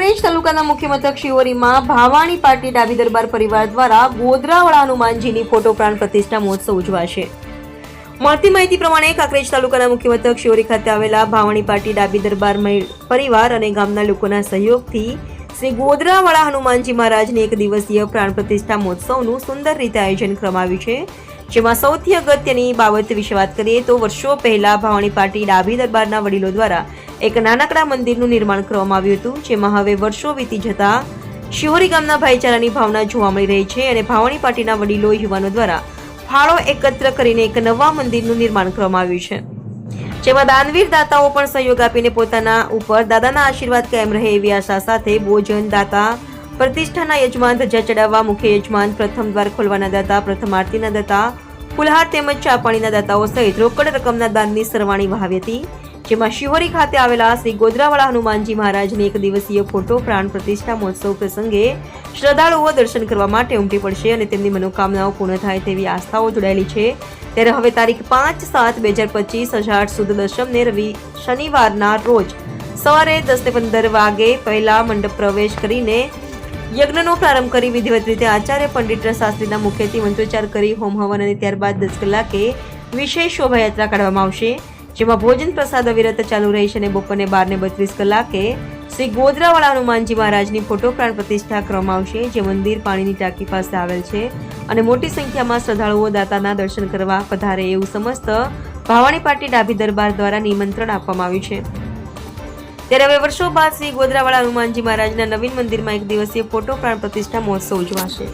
કાંકરેજ તાલુકાના મુખ્ય મથક શિવોરીમાં ભાવાણી પાર્ટી ડાબી દરબાર પરિવાર દ્વારા ગોધરાવાળા હનુમાનજીની ફોટો પ્રાણ પ્રતિષ્ઠા મહોત્સવ ઉજવાશે. મળતી માહિતી પ્રમાણે કાંકરેજ તાલુકાના મુખ્ય મથક શિવરી ખાતે આવેલા ભાવાણી પાર્ટી ડાબી દરબાર પરિવાર અને ગામના લોકોના સહયોગથી શ્રી ગોધરાવાળા હનુમાનજી મહારાજની એક દિવસીય પ્રાણ પ્રતિષ્ઠા મહોત્સવનું સુંદર રીતે આયોજન કરવામાં આવ્યું છે. જેમાં સૌથી અગત્યની બાબત વિશે વાત કરીએ તો વર્ષો પહેલા ભાવાણી પાર્ટી ડાબી દરબારના વડીલો દ્વારા એક નાનકડા મંદિરનું નિર્માણ કરવામાં આવ્યું હતું, જેમાં હવે વર્ષો વીતી જતા શિહોરી ગામના ભાઈચારાની ભાવના જોવા મળી રહી છે અને ભાવણી પાર્ટીના વડીલો યુવાનો દ્વારા ફાળો એકત્ર કરીને એક નવા મંદિરનું નિર્માણ કરવામાં આવ્યું છે. જેમાં દાનવીર દાતાઓ પણ સહયોગ આપીને પોતાના ઉપર દાદાના આશીર્વાદ કાયમ રહે એવી આશા સાથે ભોજન, દાતા, પ્રતિષ્ઠાના યજમાન, ધજા ચડાવવા મુખ્ય યજમાન, પ્રથમ દ્વાર ખોલવાના દાતા, પ્રથમ આરતીના દાતા, ફુલહાર તેમજ ચા પાણીના દાતાઓ સહિત રોકડ રકમના દાનની સરવાણી વહાવી હતી. જેમાં શિહોરી ખાતે આવેલા શ્રી ગોધરાવાળા હનુમાનજી મહારાજની એક દિવસીય ફોટો, પ્રાણ પ્રતિષ્ઠા મહોત્સવ પ્રસંગે શ્રદ્ધાળુઓ દર્શન કરવા માટે ઉમટી પડશે અને તેમની મનોકામનાઓ પૂર્ણ થાય તેવી આસ્થાઓ જોડાયેલી છે. ત્યારે હવે તારીખ પાંચ સાત બે હજાર પચીસ અષાઢ સુદ દશમને રવિ શનિવારના રોજ સવારે દસ ને પંદર વાગે પહેલા મંડપ પ્રવેશ કરીને યજ્ઞનો પ્રારંભ કરી વિધિવત રીતે આચાર્ય પંડિત શાસ્ત્રીના મુખ્યથી મંત્રોચ્ચાર કરી, હોમ હવન અને ત્યારબાદ દસ કલાકે વિશેષ શોભાયાત્રા કાઢવામાં આવશે. જેમાં ભોજન પ્રસાદ અવિરત ચાલુ રહેશે અને બપોરને બાર ને બત્રીસ કલાકે શ્રી ગોધરાવાળા હનુમાનજી મહારાજની ફોટો પ્રાણ પ્રતિષ્ઠા કરવામાં આવશે, જે મંદિર પાણીની ટાંકી પાસે આવેલ છે અને મોટી સંખ્યામાં શ્રદ્ધાળુઓ દાતાના દર્શન કરવા પધારે એવું સમસ્ત ભાવાણી પાર્ટી ડાભી દરબાર દ્વારા નિમંત્રણ આપવામાં આવ્યું છે. ત્યારે હવે વર્ષો બાદ શ્રી ગોધરાવાળા હનુમાનજી મહારાજના નવીન મંદિરમાં એક દિવસીય ફોટો પ્રાણ પ્રતિષ્ઠા મહોત્સવ ઉજવાશે.